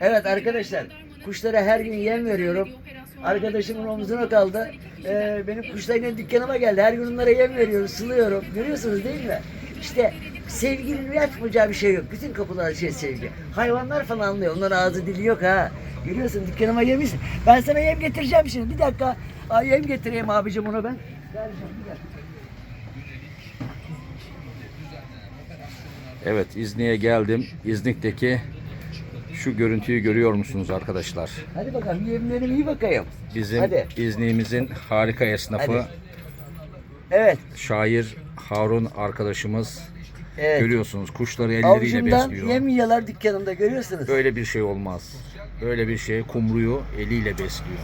Evet arkadaşlar kuşlara her gün yem veriyorum. Arkadaşımın omzuna kaldı. Ee, benim kuşlar yine dükkanıma geldi. Her gün onlara yem veriyorum, sılıyorum. Görüyorsunuz değil mi? İşte sevginin yapmayacağı bir şey yok. Bütün kapılar şey sevgi. Hayvanlar falan anlıyor. Onların ağzı dili yok ha. Görüyorsun dükkanıma yemiş. Ben sana yem getireceğim şimdi. Bir dakika. Aa, yem getireyim abicim onu ben. Evet İznik'e geldim. İznik'teki şu görüntüyü görüyor musunuz arkadaşlar? Hadi bakalım yemlerim iyi bakayım. Bizim Hadi. İznik'imizin harika esnafı Hadi. Evet. şair Harun arkadaşımız. Evet. Görüyorsunuz kuşları elleriyle Avucumdan besliyor. yem yiyorlar dükkanımda görüyorsunuz. Böyle bir şey olmaz. Böyle bir şey kumruyu eliyle besliyor.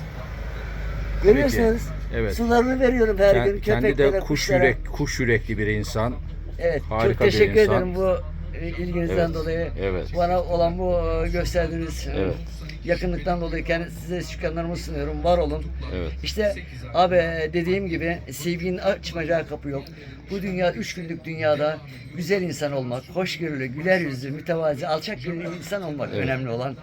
Görüyorsunuz. Evet. Sularını veriyorum her Kend- gün Kendi köpeklere, de kuş kuşlara. yürek kuş yürekli bir insan. Evet. harika çok bir teşekkür insan. ederim bu ilginizden Evet, dolayı. evet. Bana olan bu e, gösterdiğiniz e, Evet. Yakınlıktan dolayı kendi size şükranlarımı sunuyorum. Var olun. Evet. İşte abi dediğim gibi sevginin açmayacağı kapı yok. Bu dünya üç günlük dünyada güzel insan olmak, hoşgörülü, güler yüzlü, mütevazi, alçak gönüllü insan olmak Evet. önemli olan.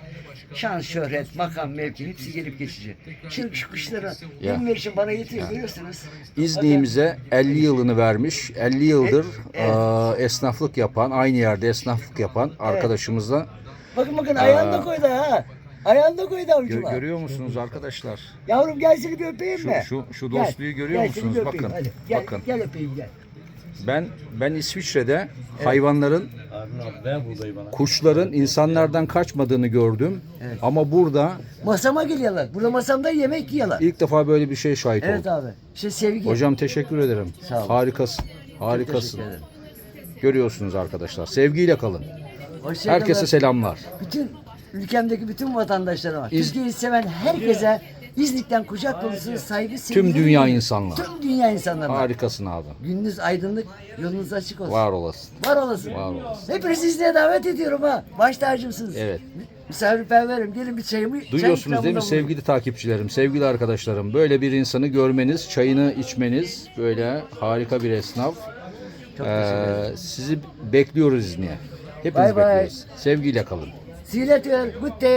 Şans, şöhret, makam, mevki hepsi gelip geçici. Şimdi şu kuşlara Ya. yem verişim bana yetiyor görüyorsunuz. İznik'imize 50 yılını vermiş. 50 yıldır Evet. aa, esnaflık yapan, aynı yerde esnaflık yapan arkadaşımızla Bakın bakın ayağını da koydu ha. Ayağını da koydu Gö- avucuma. görüyor musunuz arkadaşlar? Yavrum gel seni bir öpeyim Şu- mi? şu- şu Gel, dostluğu görüyor gel seni musunuz? bir öpeyim, Bakın, Hadi. Gel, bakın. gel öpeyim gel. Ben ben İsviçre'de hayvanların kuşların insanlardan kaçmadığını gördüm. Ama burada Masama geliyorlar. Burada masamda yemek yiyorlar. ilk defa böyle bir şey şahit Evet oldum. abi. İşte sevgi. Hocam teşekkür ederim. Sağ olun. Harikasın. Harikasın. Görüyorsunuz arkadaşlar. Sevgiyle kalın. Hoşça kalın. Herkese selamlar. Bütün ülkemdeki bütün vatandaşlarıma, Türkiye'yi seven herkese İznik'ten kucak dolusu saygı, sevgi. Tüm dünya insanlar. Tüm dünya insanlarına. Harikasın abi. Gününüz aydınlık, yolunuz açık olsun. Var olasın. Var olasın. Var olasın. Hepinizi İznik'e davet ediyorum ha. Baş tacımsınız. Evet. Misafirperverim. Gelin bir çayımı çay Duyuyorsunuz değil mi sevgili takipçilerim, sevgili arkadaşlarım? Böyle bir insanı görmeniz, çayını içmeniz, böyle harika bir esnaf. Çok. Ee, sizi bekliyoruz İznik'e. Hepiniz Bye bye. bekliyoruz. Sevgiyle kalın. সিলেটের ঘুরতে